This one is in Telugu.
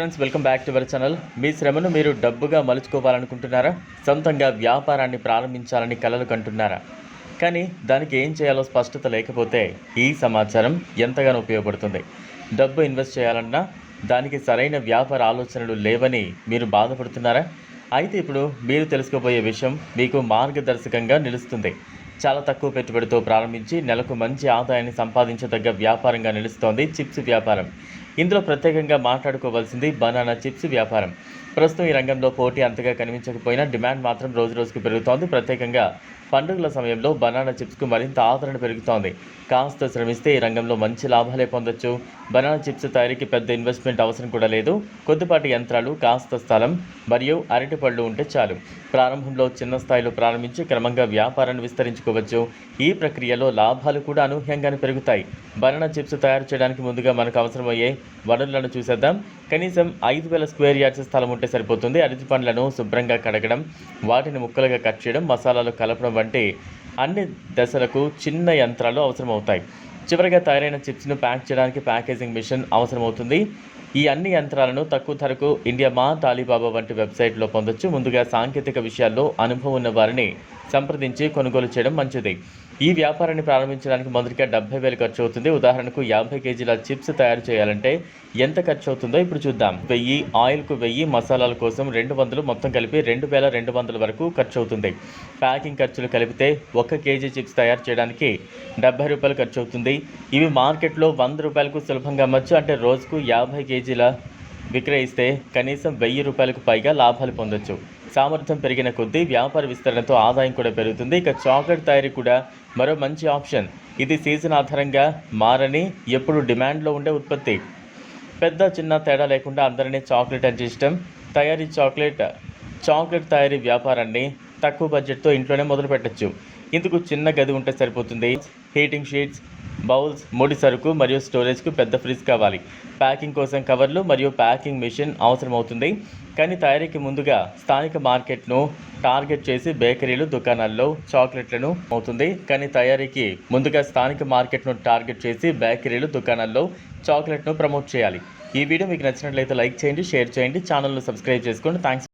Friends welcome back to our channel మీ శ్రమను మీరు డబ్బుగా మలుచుకోవాలనుకుంటున్నారా? సొంతంగా వ్యాపారాన్ని ప్రారంభించాలని కలలు కంటున్నారా? కానీ దానికి ఏం చేయాలో స్పష్టత లేకపోతే ఈ సమాచారం ఎంతగానో ఉపయోగపడుతుంది. డబ్బు ఇన్వెస్ట్ చేయాలన్నా దానికి సరైన వ్యాపార ఆలోచనలు లేవని మీరు బాధపడుతున్నారా? అయితే ఇప్పుడు మీరు తెలుసుకోబోయే విషయం మీకు మార్గదర్శకంగా నిలుస్తుంది. చాలా తక్కువ పెట్టుబడితో ప్రారంభించి నెలకు మంచి ఆదాయాన్ని సంపాదించదగ్గ వ్యాపారంగా నిలుస్తోంది చిప్స్ వ్యాపారం. ఇందులో ప్రత్యేకంగా మాట్లాడుకోవాల్సింది బనానా చిప్స్ వ్యాపారం. ప్రస్తుతం ఈ రంగంలో పోటీ అంతగా కనిపించకపోయినా డిమాండ్ మాత్రం రోజు రోజుకు పెరుగుతోంది. ప్రత్యేకంగా పండుగల సమయంలో బనానా చిప్స్కు మరింత ఆదరణ పెరుగుతోంది. కాస్త శ్రమిస్తే ఈ రంగంలో మంచి లాభాలే పొందొచ్చు. బనానా చిప్స్ తయారీకి పెద్ద ఇన్వెస్ట్మెంట్ అవసరం కూడా లేదు. కొద్దిపాటి యంత్రాలు కాస్త స్థలం మరియు అరటిపళ్ళు ఉంటే చాలు. ప్రారంభంలో చిన్న స్థాయిలో ప్రారంభించి క్రమంగా వ్యాపారాన్ని విస్తరించుకోవచ్చు. ఈ ప్రక్రియలో లాభాలు కూడా అనూహ్యంగానే పెరుగుతాయి. బనానా చిప్స్ తయారు చేయడానికి ముందుగా మనకు అవసరమయ్యే వనరులను చూసేద్దాం. కనీసం ఐదు వేల స్క్వేర్ యార్డ్స్ స్థలం ఉంటే సరిపోతుంది. అరటి పండ్లను శుభ్రంగా కడగడం వాటిని ముక్కలుగా కట్ చేయడం మసాలాలు కలపడం వంటి అన్ని దశలకు చిన్న యంత్రాలు అవసరమవుతాయి. చివరిగా తయారైన చిప్స్ను ప్యాక్ చేయడానికి ప్యాకేజింగ్ మిషన్ అవసరమవుతుంది. ఈ అన్ని యంత్రాలను తక్కువ ధరకు ఇండియా మా తాలీబాబా వంటి వెబ్సైట్లో పొందొచ్చు. ముందుగా సాంకేతిక విషయాల్లో అనుభవం ఉన్న వారిని సంప్రదించి కొనుగోలు చేయడం మంచిది. ఈ వ్యాపారాన్ని ప్రారంభించడానికి మొదటిగా డెబ్బై వేలు ఖర్చు అవుతుంది. ఉదాహరణకు యాభై కేజీల చిప్స్ తయారు చేయాలంటే ఎంత ఖర్చు అవుతుందో ఇప్పుడు చూద్దాం. వెయ్యి ఆయిల్కు వెయ్యి మసాలాల కోసం రెండు వందలు మొత్తం కలిపి రెండు వేల రెండు వందల వరకు ఖర్చు అవుతుంది. ప్యాకింగ్ ఖర్చులు కలిపితే ఒక కేజీ చిప్స్ తయారు చేయడానికి డెబ్బై రూపాయలు ఖర్చు అవుతుంది. ఇవి మార్కెట్లో వంద రూపాయలకు సులభంగా అమ్మచ్చు. అంటే రోజుకు యాభై కేజీల విక్రయిస్తే కనీసం వెయ్యి రూపాయలకు పైగా లాభాలు పొందొచ్చు. సామర్థ్యం పెరిగిన కొద్దీ వ్యాపార విస్తరణతో ఆదాయం కూడా పెరుగుతుంది. ఇక చాక్లెట్ తయారీ కూడా మరో మంచి ఆప్షన్. ఇది సీజన్ ఆధారంగా మారని ఎప్పుడు డిమాండ్లో ఉండే ఉత్పత్తి. పెద్ద చిన్న తేడా లేకుండా అందరినీ చాక్లెట్ అంటే ఇష్టం. తయారీ చాక్లెట్ చాక్లెట్ తయారీ వ్యాపారాన్ని తక్కువ బడ్జెట్తో ఇంట్లోనే మొదలు పెట్టచ్చు ఇందుకు చిన్న గది ఉంటే సరిపోతుంది. హీటింగ్ షీట్స్ బౌల్స్ ముడి సరుకు మరియు స్టోరేజ్కు పెద్ద ఫ్రిడ్జ్ కావాలి. ప్యాకింగ్ కోసం కవర్లు మరియు ప్యాకింగ్ మిషన్ అవసరమవుతుంది. కానీ తయారీకి ముందుగా స్థానిక మార్కెట్ను టార్గెట్ చేసి బేకరీలు దుకాణాల్లో చాక్లెట్లను అవుతుంది కానీ తయారీకి ముందుగా స్థానిక మార్కెట్ను టార్గెట్ చేసి బేకరీలు దుకాణాల్లో చాక్లెట్ను ప్రమోట్ చేయాలి. ఈ వీడియో మీకు నచ్చినట్లయితే లైక్ చేయండి షేర్ చేయండి ఛానల్ను సబ్స్క్రైబ్ చేసుకోండి. థ్యాంక్స్